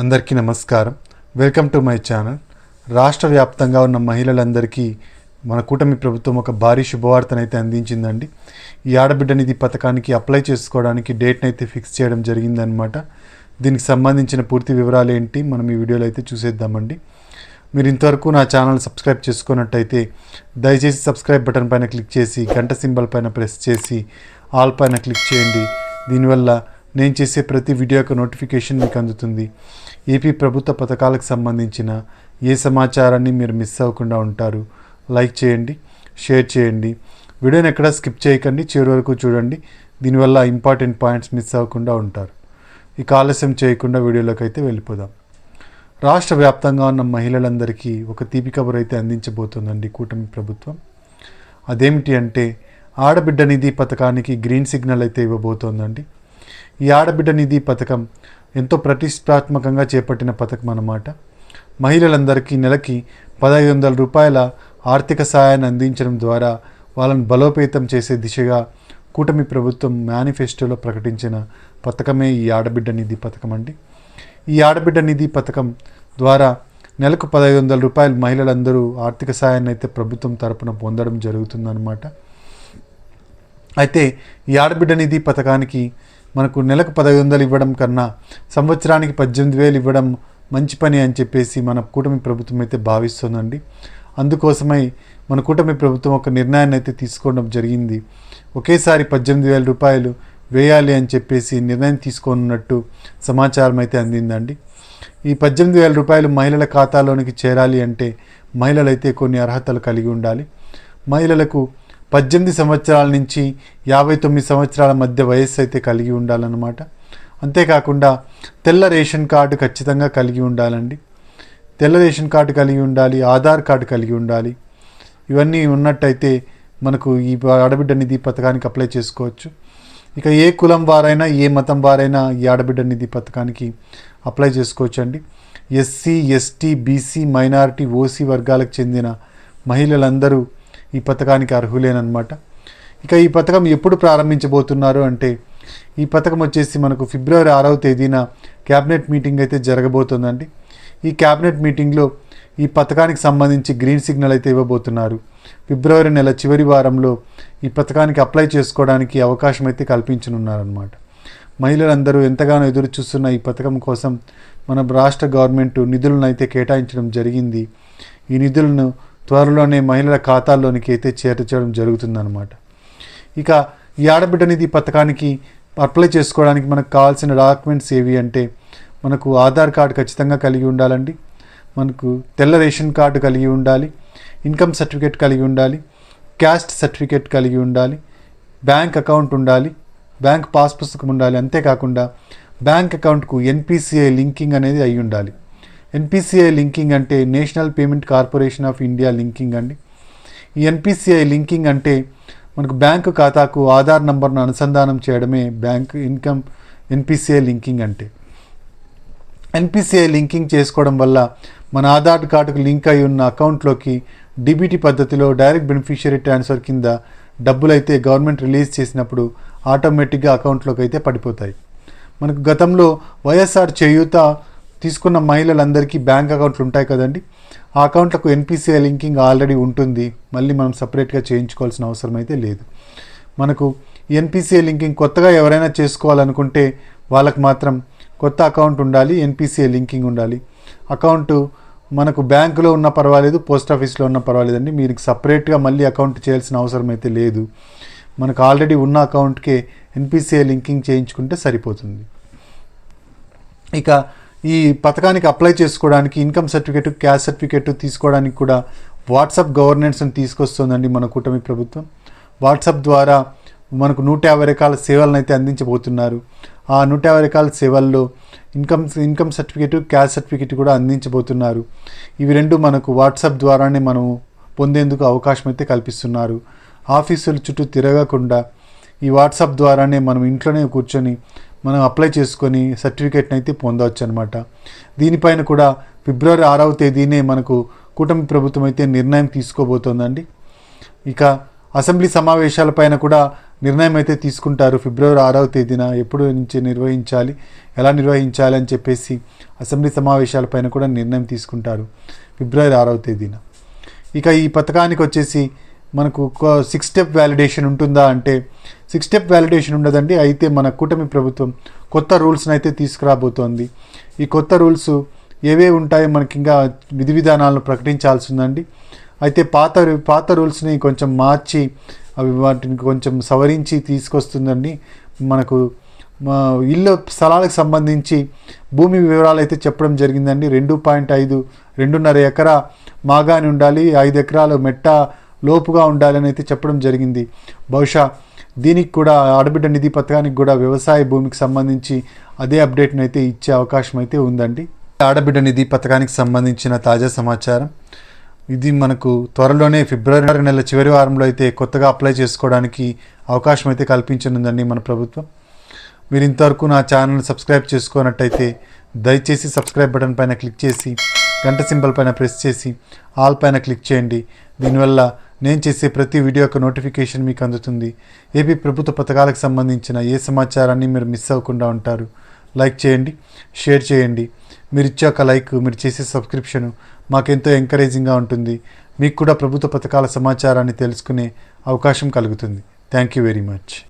అందరికీ నమస్కారం. Welcome to my channel. రాష్ట్ర వ్యాప్తంగా ఉన్న మహిళలందరికీ మన కూటమి ప్రభుత్వం ఒక భారీ శుభవార్తనైతే అందించిందండి. ఈ ఆడబిడ్డ నిధి పథకానికి అప్లై చేసుకోవడానికి డేట్ని అయితే ఫిక్స్ చేయడం జరిగిందనమాట దీనికి సంబంధించిన పూర్తి వివరాలు ఏంటి మనం ఈ వీడియోలో అయితే చూసేద్దామండి. మీరు ఇంతవరకు నా ఛానల్ సబ్స్క్రైబ్ చేసుకున్నట్టయితే దయచేసి సబ్స్క్రైబ్ బటన్ పైన క్లిక్ చేసి గంట సింబల్ పైన ప్రెస్ చేసి ఆల్ పైన క్లిక్ చేయండి. దీనివల్ల నేను చేసే ప్రతి వీడియో యొక్క నోటిఫికేషన్ మీకు అందుతుంది. ఏపీ ప్రభుత్వ పథకాలకు సంబంధించిన ఏ సమాచారాన్ని మీరు మిస్ అవ్వకుండా ఉంటారు లైక్ చేయండి షేర్ చేయండి. వీడియోని ఎక్కడ స్కిప్ చేయకండి చివరి వరకు చూడండి. దీనివల్ల ఇంపార్టెంట్ పాయింట్స్ మిస్ అవ్వకుండా ఉంటారు. ఇక ఆలస్యం చేయకుండా వీడియోలోకి అయితే వెళ్ళిపోదాం. రాష్ట్ర వ్యాప్తంగా ఉన్న మహిళలందరికీ ఒక తీపి కబురు అయితే అందించబోతుందండి కూటమి ప్రభుత్వం. అదేమిటి అంటే ఆడబిడ్డ నిధి పథకానికి గ్రీన్ సిగ్నల్ అయితే ఇవ్వబోతోందండి. ఈ ఆడబిడ్డ నిధి పథకం ఎంతో ప్రతిష్టాత్మకంగా చేపట్టిన పథకం అన్నమాట. మహిళలందరికీ నెలకి పదహైదు వందల రూపాయల ఆర్థిక సహాయాన్ని అందించడం ద్వారా వాళ్ళని బలోపేతం చేసే దిశగా కూటమి ప్రభుత్వం మేనిఫెస్టోలో ప్రకటించిన పథకమే ఈ ఆడబిడ్డ నిధి పథకం అండి. ఈ ఆడబిడ్డ నిధి పథకం ద్వారా నెలకు పదహైదు వందల రూపాయలు మహిళలందరూ ఆర్థిక సాయాన్ని అయితే ప్రభుత్వం తరపున పొందడం జరుగుతుందన్నమాట. అయితే ఈ ఆడబిడ్డ నిధి పథకానికి మనకు నెలకు పదహైదు వందలు ఇవ్వడం కన్నా సంవత్సరానికి పద్దెనిమిది వేలు ఇవ్వడం మంచి పని అని చెప్పేసి మన కూటమి ప్రభుత్వం అయితే భావిస్తుందండి. అందుకోసమై మన కూటమి ప్రభుత్వం ఒక నిర్ణయాన్ని అయితే తీసుకోవడం జరిగింది. ఒకేసారి పద్దెనిమిది వేల రూపాయలు వేయాలి అని చెప్పేసి నిర్ణయం తీసుకోనున్నట్టు సమాచారం అయితే అందిందండి. ఈ పద్దెనిమిది వేల రూపాయలు మహిళల ఖాతాలోనికి చేరాలి అంటే మహిళలైతే కొన్ని అర్హతలు కలిగి ఉండాలి. మహిళలకు పద్దెనిమిది సంవత్సరాల నుంచి యాభై తొమ్మిది సంవత్సరాల మధ్య వయస్సు అయితే కలిగి ఉండాలన్నమాట. అంతేకాకుండా తెల్ల రేషన్ కార్డు ఖచ్చితంగా కలిగి ఉండాలండి. తెల్ల రేషన్ కార్డు కలిగి ఉండాలి ఆధార్ కార్డు కలిగి ఉండాలి. ఇవన్నీ ఉన్నట్టయితే మనకు ఈ ఆడబిడ్డ నిధి పథకానికి అప్లై చేసుకోవచ్చు. ఇక ఏ కులం వారైనా ఏ మతం వారైనా ఈ ఆడబిడ్డ నిధి పథకానికి అప్లై చేసుకోవచ్చు అండి SC ST BC minority OC వర్గాలకు చెందిన మహిళలందరూ ఈ పథకానికి అర్హులేనమాట ఇక ఈ పథకం ఎప్పుడు ప్రారంభించబోతున్నారు అంటే ఈ పథకం వచ్చేసి మనకు ఫిబ్రవరి ఆరవ తేదీన క్యాబినెట్ మీటింగ్ అయితే జరగబోతుందండి. ఈ క్యాబినెట్ మీటింగ్లో ఈ పథకానికి సంబంధించి గ్రీన్ సిగ్నల్ అయితే ఇవ్వబోతున్నారు. ఫిబ్రవరి నెల చివరి వారంలో ఈ పథకానికి అప్లై చేసుకోవడానికి అవకాశం అయితే కల్పించనున్నారనమాట మహిళలందరూ ఎంతగానో ఎదురు చూస్తున్న ఈ పథకం కోసం మన రాష్ట్ర గవర్నమెంట్ నిధులను అయితే కేటాయించడం జరిగింది. ఈ నిధులను త్వరలోనే మహిళల ఖాతాల్లోనికి అయితే చేర్చడం జరుగుతుందన్నమాట. ఇక ఈ ఆడబిడ్డ నిధి పథకానికి అప్లై చేసుకోవడానికి మనకు కావాల్సిన డాక్యుమెంట్స్ ఏవి అంటే మనకు ఆధార్ కార్డు ఖచ్చితంగా కలిగి ఉండాలండి. మనకు తెల్ల రేషన్ కార్డు కలిగి ఉండాలి. ఇన్కమ్ సర్టిఫికేట్ కలిగి ఉండాలి. క్యాస్ట్ సర్టిఫికేట్ కలిగి ఉండాలి. బ్యాంక్ అకౌంట్ ఉండాలి. బ్యాంక్ పాస్ పుస్తకం ఉండాలి. అంతేకాకుండా బ్యాంక్ అకౌంట్కు ఎన్పిసిఐ లింకింగ్ అనేది అయి ఉండాలి. ఎన్పిసిఐ లింకింగ్ అంటే national payment corporation of India linking అండి. ఈ ఎన్పిసిఐ లింకింగ్ అంటే మనకు బ్యాంకు ఖాతాకు ఆధార్ నంబర్ను అనుసంధానం చేయడమే బ్యాంక్ ఇన్కమ్ ఎన్పిసిఐ లింకింగ్ అంటే. ఎన్పిసిఐ లింకింగ్ చేసుకోవడం వల్ల మన ఆధార్ కార్డుకు లింక్ అయి ఉన్న అకౌంట్లోకి డిబిటీ పద్ధతిలో డైరెక్ట్ బెనిఫిషియరీ ట్రాన్స్ఫర్ కింద డబ్బులైతే గవర్నమెంట్ రిలీజ్ చేసినప్పుడు ఆటోమేటిక్గా అకౌంట్లోకి అయితే పడిపోతాయి. మనకు గతంలో వైఎస్ఆర్ చేయూత తీసుకున్న మహిళలందరికీ బ్యాంక్ అకౌంట్లు ఉంటాయి కదండి. ఆ అకౌంట్లకు ఎన్పిసిఐ లింకింగ్ ఆల్రెడీ ఉంటుంది. మళ్ళీ మనం సపరేట్గా చేయించుకోవాల్సిన అవసరం అయితే లేదు. మనకు ఎన్పిసిఐ లింకింగ్ కొత్తగా ఎవరైనా చేసుకోవాలనుకుంటే వాళ్ళకు మాత్రం కొత్త అకౌంట్ ఉండాలి ఎన్పిసిఐ లింకింగ్ ఉండాలి. అకౌంట్ మనకు బ్యాంకులో ఉన్న పర్వాలేదు పోస్ట్ ఆఫీస్లో ఉన్న పర్వాలేదండి. మీరు సపరేట్గా మళ్ళీ అకౌంట్ చేయాల్సిన అవసరం అయితే లేదు. మనకు ఆల్రెడీ ఉన్న అకౌంట్కే ఎన్పిసిఐ లింకింగ్ చేయించుకుంటే సరిపోతుంది. ఇక ఈ పథకానికి అప్లై చేసుకోవడానికి ఇన్కమ్ సర్టిఫికేట్ క్యాస్ట్ సర్టిఫికేట్ తీసుకోవడానికి కూడా వాట్సాప్ గవర్నెన్స్ని తీసుకొస్తుందండి మన కూటమి ప్రభుత్వం. వాట్సాప్ ద్వారా మనకు నూట యాభై రకాల సేవలను అయితే అందించబోతున్నారు. ఆ నూట యాభై రకాల సేవల్లో income income certificate caste certificate కూడా అందించబోతున్నారు. ఇవి రెండు మనకు వాట్సాప్ ద్వారానే మనం పొందేందుకు అవకాశం అయితే కల్పిస్తున్నారు. ఆఫీసుల చుట్టూ తిరగకుండా ఈ వాట్సాప్ ద్వారానే మనం ఇంట్లోనే కూర్చొని మనం అప్లై చేసుకొని సర్టిఫికేట్ని అయితే పొందవచ్చు అనమాట దీనిపైన కూడా ఫిబ్రవరి ఆరవ తేదీనే మనకు కూటమి ప్రభుత్వం అయితే నిర్ణయం తీసుకోబోతోందండి. ఇక అసెంబ్లీ సమావేశాలపైన కూడా నిర్ణయం అయితే తీసుకుంటారు. ఫిబ్రవరి ఆరవ తేదీన ఎప్పుడు నుంచి నిర్వహించాలి ఎలా నిర్వహించాలి అని చెప్పేసి అసెంబ్లీ సమావేశాలపైన కూడా నిర్ణయం తీసుకుంటారు ఫిబ్రవరి ఆరవ తేదీన. ఇక ఈ పథకానికి వచ్చేసి మనకు సిక్స్ స్టెప్ వ్యాలిడేషన్ ఉంటుందా అంటే సిక్స్ స్టెప్ వ్యాలిడేషన్ ఉండదండి. అయితే మన కూటమి ప్రభుత్వం కొత్త రూల్స్ని అయితే తీసుకురాబోతోంది. ఈ కొత్త రూల్స్ ఏవే ఉంటాయో మనకి ఇంకా విధి విధానాలను ప్రకటించాల్సి ఉందండి అయితే పాత పాత రూల్స్ని కొంచెం మార్చి అవి వాటిని కొంచెం సవరించి తీసుకొస్తుందండి. మనకు మా ఇల్లు స్థలాలకు సంబంధించి భూమి వివరాలు అయితే చెప్పడం జరిగిందండి. రెండు పాయింట్ ఐదు రెండున్నర ఎకరా మాగాని ఉండాలి ఐదు ఎకరాలు మెట్ట లోపుగా ఉండాలని అయితే చెప్పడం జరిగింది. బహుశా దీనికి కూడా ఆడబిడ్డ నిధి పథకానికి కూడా వ్యవసాయ భూమికి సంబంధించి అదే అప్డేట్ని అయితే ఇచ్చే అవకాశం అయితే ఉందండి. ఆడబిడ్డ నిధి పథకానికి సంబంధించిన తాజా సమాచారం. ఇది మనకు త్వరలోనే ఫిబ్రవరి నెల చివరి వారంలో అయితే కొత్తగా అప్లై చేసుకోవడానికి అవకాశం అయితే కల్పించనుందండి మన ప్రభుత్వం. మీరు ఇంతవరకు నా ఛానల్ సబ్స్క్రైబ్ చేసుకున్నట్టయితే దయచేసి సబ్స్క్రైబ్ బటన్ పైన క్లిక్ చేసి గంట సింబల్ పైన ప్రెస్ చేసి ఆల్ పైన క్లిక్ చేయండి. దీనివల్ల నేను చేసే ప్రతి వీడియో యొక్క నోటిఫికేషన్ మీకు అందుతుంది. ఏపీ ప్రభుత్వ పథకాలకు సంబంధించిన ఏ సమాచారాన్ని మీరు మిస్ అవ్వకుండా ఉంటారు? లైక్ చేయండి షేర్ చేయండి. మీరు ఇచ్చే ఒక లైక్ మీరు చేసే సబ్స్క్రిప్షన్ మాకెంతో ఎంకరేజింగ్గా ఉంటుంది. మీకు కూడా ప్రభుత్వ పథకాల సమాచారాన్ని తెలుసుకునే అవకాశం కలుగుతుంది. Thank you very much.